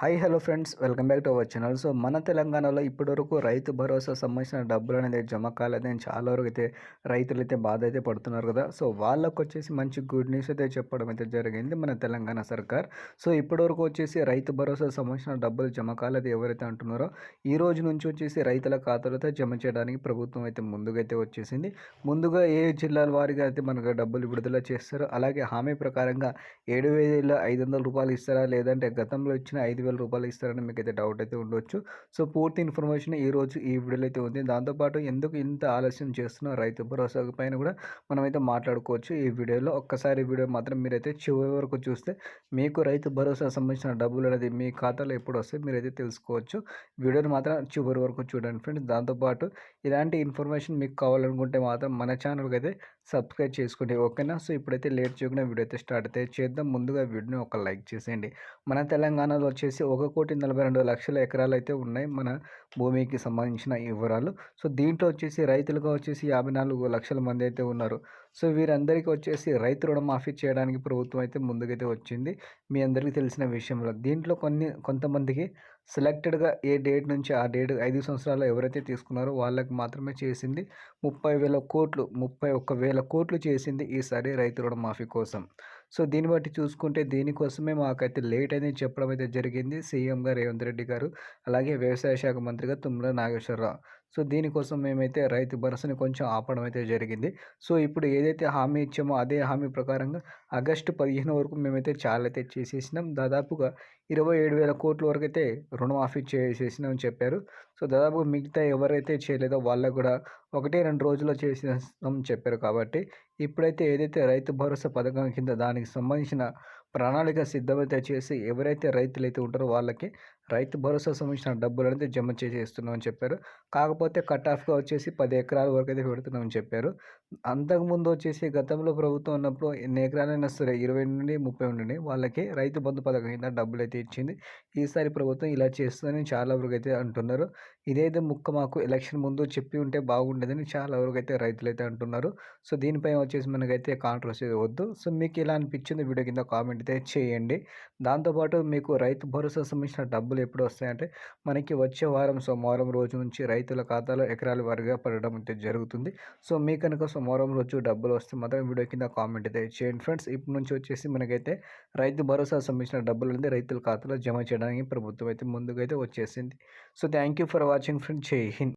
Hi hello friends. Welcome back to our channel. So మన తెలంగాణలో ఇప్పటివరకు రైతు భరోసా సంబంధించిన డబ్బులు అనేది జమ కాలేదని చాలా వరకు అయితే రైతులు అయితే బాధ అయితే పడుతున్నారు కదా. సో వాళ్ళకు వచ్చేసి మంచి గుడ్ న్యూస్ అయితే చెప్పడం అయితే జరిగింది మన తెలంగాణ సర్కార్. సో ఇప్పటివరకు వచ్చేసి రైతు భరోసా సంబంధించిన డబ్బులు జమ కాలేదు ఎవరైతే అంటున్నారో ఈ రోజు నుంచి వచ్చేసి రైతుల ఖాతాలతో జమ చేయడానికి ప్రభుత్వం అయితే ముందుగైతే వచ్చేసింది. ముందుగా ఏ జిల్లాల వారిగా అయితే మనకు డబ్బులు విడుదల చేస్తారో అలాగే హామీ ప్రకారంగా ఏడు వేల ఐదు వందల రూపాయలు ఇస్తారా లేదంటే గతంలో ఇచ్చిన ఐదు వేల రూపాయలు ఇస్తారని మీకు అయితే డౌట్ అయితే ఉండొచ్చు. సో పూర్తి ఇన్ఫర్మేషన్ ఈ రోజు ఈ వీడియోలో అయితే ఉంది. దాంతోపాటు ఎందుకు ఇంత ఆలస్యం చేస్తున్న రైతు భరోసా పైన కూడా మనమైతే మాట్లాడుకోవచ్చు. ఈ వీడియోలో ఒక్కసారి వీడియో మాత్రం మీరైతే చివరి వరకు చూస్తే మీకు రైతు భరోసా సంబంధించిన డబ్బులు అనేది మీ ఖాతాలో ఎప్పుడు వస్తే మీరైతే తెలుసుకోవచ్చు. వీడియోని మాత్రం చివరి వరకు చూడండి ఫ్రెండ్స్. దాంతోపాటు ఇలాంటి ఇన్ఫర్మేషన్ మీకు కావాలనుకుంటే మాత్రం మన ఛానల్కి అయితే సబ్స్క్రైబ్ చేసుకోండి. ఓకేనా? సో ఇప్పుడైతే లేట్ చేయకుండా వీడియో అయితే స్టార్ట్ అయితే చేద్దాం. ముందుగా వీడియోని ఒక లైక్ చేసేయండి. మన తెలంగాణలో వచ్చేసి ఒక కోటి నలభై రెండు లక్షల ఎకరాలు అయితే ఉన్నాయి మన భూమికి సంబంధించిన వివరాలు. సో దీంట్లో వచ్చేసి రైతులుగా వచ్చేసి యాభై నాలుగు లక్షల మంది అయితే ఉన్నారు. సో వీరందరికీ వచ్చేసి రైతు రుణమాఫీ చేయడానికి ప్రభుత్వం అయితే ముందుకైతే వచ్చింది. మీ అందరికీ తెలిసిన విషయంలో దీంట్లో కొన్ని కొంతమందికి సెలెక్టెడ్గా ఏ డేట్ నుంచి ఆ డేట్ ఐదు సంవత్సరాలు ఎవరైతే తీసుకున్నారో వాళ్ళకి మాత్రమే చేసింది ముప్పై వేల కోట్లు ముప్పై ఒక్క వేల కోట్లు చేసింది ఈసారి రైతు రుణమాఫీ కోసం. సో దీన్ని బట్టి చూసుకుంటే దీనికోసమే మాకైతే లేట్ అనేది చెప్పడం అయితే జరిగింది సీఎంగా రేవంత్ రెడ్డి గారు. అలాగే వ్యవసాయ శాఖ మంత్రిగా తుమ్మల నాగేశ్వరరావు. సో దీనికోసం మేమైతే రైతు భరోసాని కొంచెం ఆపడం అయితే జరిగింది. సో ఇప్పుడు ఏదైతే హామీ ఇచ్చామో అదే హామీ ప్రకారంగా ఆగస్టు పదిహేను వరకు మేమైతే చాలా అయితే చేసేసినాం. దాదాపుగా ఇరవై ఏడు వేల కోట్ల వరకు అయితే రుణమాఫీ చేసేసినామని చెప్పారు. సో దాదాపుగా మిగతా ఎవరైతే చేయలేదో వాళ్ళకు కూడా ఒకటే రెండు రోజుల్లో చేసిన చెప్పారు కాబట్టి ఇప్పుడైతే ఏదైతే రైతు భరోసా పథకం కింద దానికి సంబంధించిన ప్రణాళిక సిద్ధమైతే చేసి ఎవరైతే రైతులు అయితే ఉంటారో వాళ్ళకి రైతు భరోసా సంబంధించిన డబ్బులు అనేది జమ చేసేస్తున్నామని చెప్పారు. కాకపోతే కట్ ఆఫ్గా వచ్చేసి పది ఎకరాల వరకు అయితే పెడుతున్నామని చెప్పారు. అంతకుముందు వచ్చేసి గతంలో ప్రభుత్వం ఉన్నప్పుడు ఎన్ని ఎకరాలైనా సరే ఇరవై నుండి ముప్పై నుండి వాళ్ళకి రైతు బంధు పథకం కింద డబ్బులు అయితే ఇచ్చింది. ఈసారి ప్రభుత్వం ఇలా చేస్తుందని చాలా వరకు అయితే అంటున్నారు. ఇదైతే ముక్క మాకు ఎలక్షన్ ముందు చెప్పి ఉంటే బాగుండేదని చాలా వరకు అయితే రైతులు అయితే అంటున్నారు. సో దీనిపై వచ్చేసి మనకైతే కాంట్రవర్సీ వద్దు. సో మీకు ఇలా అనిపించింది వీడియో కింద కామెంట్ అయితే చేయండి. దాంతోపాటు మీకు రైతు భరోసా సంబంధించిన డబ్బులు ఎప్పుడు వస్తాయంటే మనకి వచ్చే వారం సోమవారం రోజు నుంచి రైతుల ఖాతాలో ఎకరాల వారిగా పడడం అయితే జరుగుతుంది. సో మీ కనుక సోమవారం రోజు డబ్బులు వస్తే మాత్రం వీడియో కింద కామెంట్ అయితే చేయండి. ఫ్రెండ్స్ ఇప్పటి నుంచి వచ్చేసి మనకైతే రైతు భరోసా సంబంధించిన డబ్బులు అనేది రైతుల ఖాతాలో జమ చేయడానికి ప్రభుత్వం అయితే ముందుగా అయితే వచ్చేసింది. So thank you for watching friend జై హింద్.